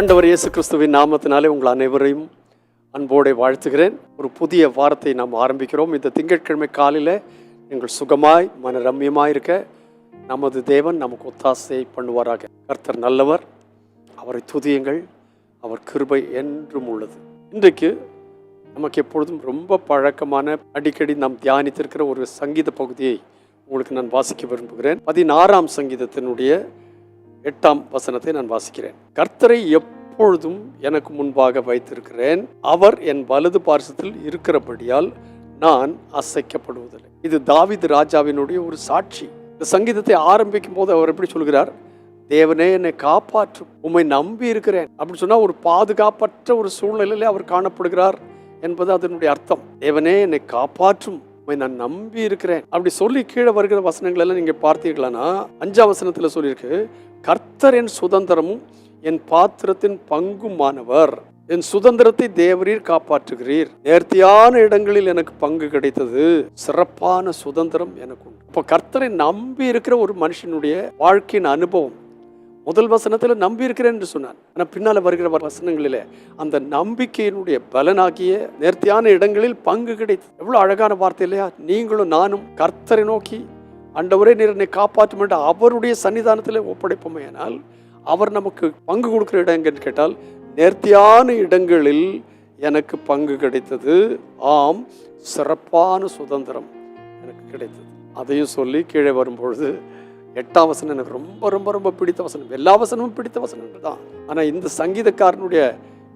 ஆண்டவர் இயேசு கிறிஸ்துவின் நாமத்தினாலே உங்கள் அனைவரையும் அன்போடு வாழ்த்துகிறேன். ஒரு புதிய வாரத்தை நாம் ஆரம்பிக்கிறோம். இந்த திங்கட்கிழமை காலையில் நீங்கள் சுகமாய் மன ரம்யமாய் இருக்க நமது தேவன் நமக்கு ஒத்தாசை பண்ணுவாராக. கர்த்தர் நல்லவர் அவரை துதியுங்கள். அவர் கிருபை என்றும் உள்ளது. இன்றைக்கு நமக்கு எப்பொழுதும் ரொம்ப பழக்கமான அடிக்கடி நாம் தியானித்திருக்கிற ஒரு சங்கீத பகுதியை உங்களுக்கு நான் வாசிக்க விரும்புகிறேன். பதினாறாம் சங்கீதத்தினுடைய எட்டாம் வசனத்தை நான் வாசிக்கிறேன். கர்த்தரை எப்பொழுதும் எனக்கு முன்பாக வைத்திருக்கிறேன். அவர் என் வலது பார்சத்தில் இருக்கிறபடியால் நான் அசைக்கப்படுவதில்லை. இது தாவித் ராஜாவினுடைய ஒரு சாட்சி. இந்த சங்கீதத்தை ஆரம்பிக்கும் போது அவர் எப்படி சொல்கிறார்? தேவனே என்னை காப்பாற்றும் உம்மை நம்பி இருக்கிறேன். அப்படின்னு சொன்னால் ஒரு பாதுகாப்பற்ற ஒரு சூழ்நிலையிலே அவர் காணப்படுகிறார் என்பது அதனுடைய அர்த்தம். தேவனே என்னை காப்பாற்றும். உம்மை நான் நம்பி இருக்கிறேன். அப்படி சொல்லி கீழே வருகிற வசனங்கள் எல்லாம் நீங்க பார்த்தீர்களானா அஞ்சாம் வசனத்துல சொல்லியிருக்கு கர்த்தர் என் சுதந்திரமும் என் பாத்திரத்தின் பங்குமானவர். என் சுதந்திரத்தை தேவரீர் காப்பாற்றுகிறீர். நேர்த்தியான இடங்களில் எனக்கு பங்கு கிடைத்தது. சிறப்பான சுதந்திரம் எனக்கு உண்டு. இப்போ கர்த்தரை நம்பி இருக்கிற ஒரு மனுஷனுடைய வாழ்க்கையின் அனுபவம் முதல் வசனத்தில் நம்பி இருக்கிறேன் என்று சொன்னான் ஆனால் பின்னால் வருகிற வசனங்களிலே அந்த நம்பிக்கையினுடைய பலனாகிய நேர்த்தியான இடங்களில் பங்கு கிடைத்தது எவ்வளோ அழகான வார்த்தை இல்லையா? நீங்களும் நானும் கர்த்தரை நோக்கி அண்டவரே நீர் என்னை காப்பாற்றும் என்று அவருடைய சன்னிதானத்தில் ஒப்படைப்போமேனால் அவர் நமக்கு பங்கு கொடுக்குற இடம் கேட்டால் நேர்த்தியான இடங்களில் எனக்கு பங்கு கிடைத்தது. ஆம் சிறப்பான சுதந்திரம் எனக்கு கிடைத்தது. அதையும் சொல்லி கீழே வரும்பொழுது எட்டாம் வசனம் எனக்கு ரொம்ப ரொம்ப ரொம்ப பிடித்த வசனம். எல்லா வசனமும் பிடித்த வசனம் தான். ஆனால் இந்த சங்கீதக்காரனுடைய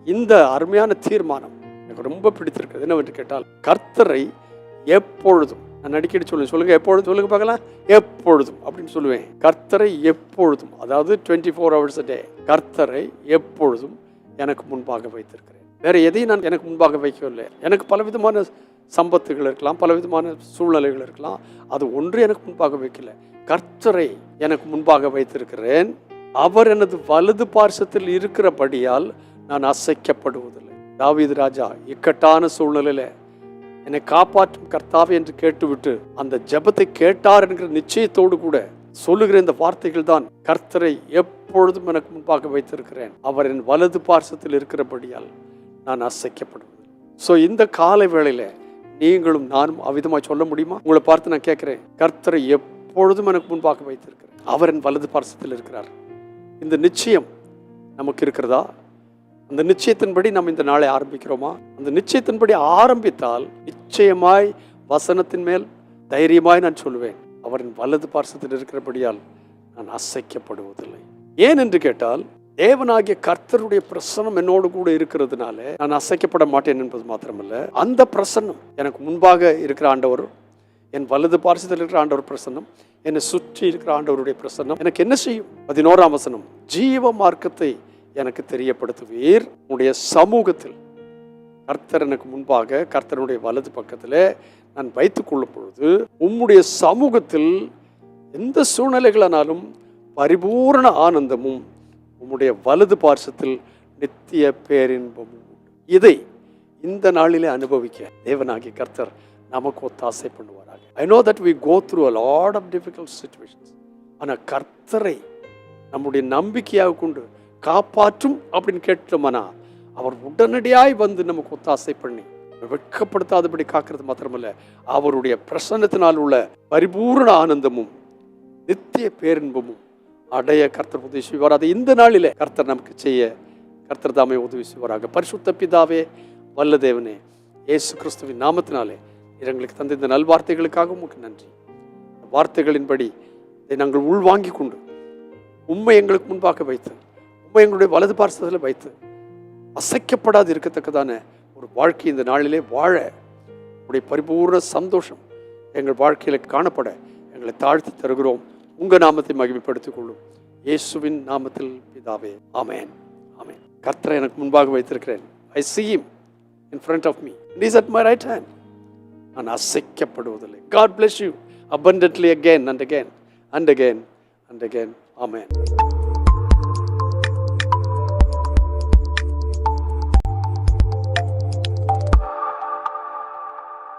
இந்த அருமையான தீர்மானம் எனக்கு ரொம்ப பிடித்திருக்கிறது. என்னவென்று கேட்டால் கர்த்தரை எப்பொழுதும் நான் அடிக்கடி சொல்லுவேன் சொல்லுங்க எப்பொழுதும் சொல்லுங்க பார்க்கலாம். எப்பொழுதும் அப்படின்னு சொல்லுவேன். கர்த்தரை எப்பொழுதும் அதாவது டுவெண்ட்டி ஃபோர் ஹவர்ஸ் டே கர்த்தரை எப்பொழுதும் எனக்கு முன்பாக வைத்திருக்கிறேன். வேற எதையும் நான் எனக்கு முன்பாக வைக்கவில்லை. எனக்கு பலவிதமான சம்பத்துகள் இருக்கலாம் பலவிதமான சூழ்நிலைகள் இருக்கலாம். அது ஒன்று எனக்கு முன்பாக வைக்கல. கர்த்தரை எனக்கு முன்பாக வைத்திருக்கிறேன். அவர் எனது வலது பார்சத்தில் இருக்கிறபடியால் நான் அசைக்கப்படுவதில்லை. தாவீது ராஜா இக்கட்டான சூழ்நிலையில என்னை காப்பாற்றும் கர்த்தாவே என்று கேட்டுவிட்டு அந்த ஜெபத்தை கேட்டார் என்கிற நிச்சயத்தோடு கூட சொல்லுகிற இந்த வார்த்தைகள் தான் கர்த்தரை எப்பொழுதும் எனக்கு முன்பாக வைத்திருக்கிறேன். அவர் என் வலது பார்சத்தில் இருக்கிறபடியால் நான் அசைக்கப்படும் ஸோ இந்த காலை வேளையில் நீங்களும் நானும் அவ்விதமாக சொல்ல முடியுமா? உங்களை பார்த்து நான் கேட்குறேன். கர்த்தரை எப்பொழுதும் எனக்கு முன்பாக வைத்திருக்கிறேன் அவர் என் வலது பார்சத்தில் இருக்கிறார். இந்த நிச்சயம் நமக்கு இருக்கிறதா? அந்த நிச்சயத்தின்படி நம்ம இந்த நாளை ஆரம்பிக்கிறோமா? அந்த நிச்சயத்தின்படி ஆரம்பித்தால் நிச்சயமாய் வசனத்தின் மேல் தைரியமாய் நான் சொல்லுவேன் அவரின் வலது பார்சத்தில் இருக்கிறபடியால் நான் அசைக்கப்படுவதில்லை. ஏன் என்று கேட்டால் தேவனாகிய கர்த்தருடைய பிரசனம் என்னோடு கூட இருக்கிறதுனால நான் அசைக்கப்பட மாட்டேன் என்பது மாத்திரமல்ல. அந்த பிரசன்னம் எனக்கு முன்பாக இருக்கிற ஆண்டவர் என் வலது பார்சத்தில் இருக்கிற ஆண்டவர் பிரசன்னம் என்னை சுற்றி இருக்கிற ஆண்டவருடைய பிரசன்னம் எனக்கு என்ன செய்யும்? பதினோராம் வசனம் ஜீவ மார்க்கத்தை எனக்கு தெரியப்படுத்துவீர். உடைய சமூகத்தில் கர்த்தர் எனக்கு முன்பாக கர்த்தனுடைய வலது பக்கத்தில் நான் வைத்துக் கொள்ளும் பொழுது உம்முடைய சமூகத்தில் எந்த சூழ்நிலைகளானாலும் பரிபூரண ஆனந்தமும் உம்முடைய வலது பார்சத்தில் நித்திய பேரின்பமும் இதை இந்த நாளிலே அனுபவிக்க தேவனாகிய கர்த்தர் நமக்கு ஒத்தாசை பண்ணுவாராக. I know that we go through a lot of difficult situations ஆனால் கர்த்தரை நம்முடைய நம்பிக்கையாக கொண்டு காப்பாற்றும் அப்படின்னு கேட்டோம்னா அவர் உடனடியாய் வந்து நமக்கு ஒத்தாசை பண்ணி வெட்கப்படுத்தாதபடி காக்கிறது மாத்திரமல்ல அவருடைய பிரசன்னத்தினால் உள்ள பரிபூர்ண ஆனந்தமும் நித்திய பேரின்பமும் அடைய கர்த்தர் உதவி செய்வார். அதை இந்த நாளிலே கர்த்தர் நமக்கு செய்ய கர்த்தர் தாமே உதவி செய்வாராக. பரிசுத்த பிதாவே வல்ல தேவனே இயேசு கிறிஸ்துவின் நாமத்தினாலே எங்களுக்கு தந்த இந்த நல்வார்த்தைகளுக்காக உமக்கு நன்றி. வார்த்தைகளின்படி இதை நாங்கள் உள்வாங்கி கொண்டு உண்மை எங்களுக்கு முன்பாக வைத்து உண்மை எங்களுடைய வலது பார்சத்தில் வைத்து அசைக்கப்படாது இருக்கத்தக்கதான ஒரு வாழ்க்கை இந்த நாளிலே வாழ உடைய பரிபூர்ண சந்தோஷம் எங்கள் வாழ்க்கையில் காணப்பட எங்களை தாழ்த்தி தருகிறோம். உங்கள் நாமத்தை மகிமைப்படுத்திக் கொள்ளும் இயேசுவின் நாமத்தில் பிதாவே ஆமேன் ஆமேன் கர்த்தரை எனக்கு முன்பாக வைத்திருக்கிறேன் I seem in front of me is at my right hand நான் அசைக்கப்படுவதில்லை God bless you abundantly again and again and again and again. Amen.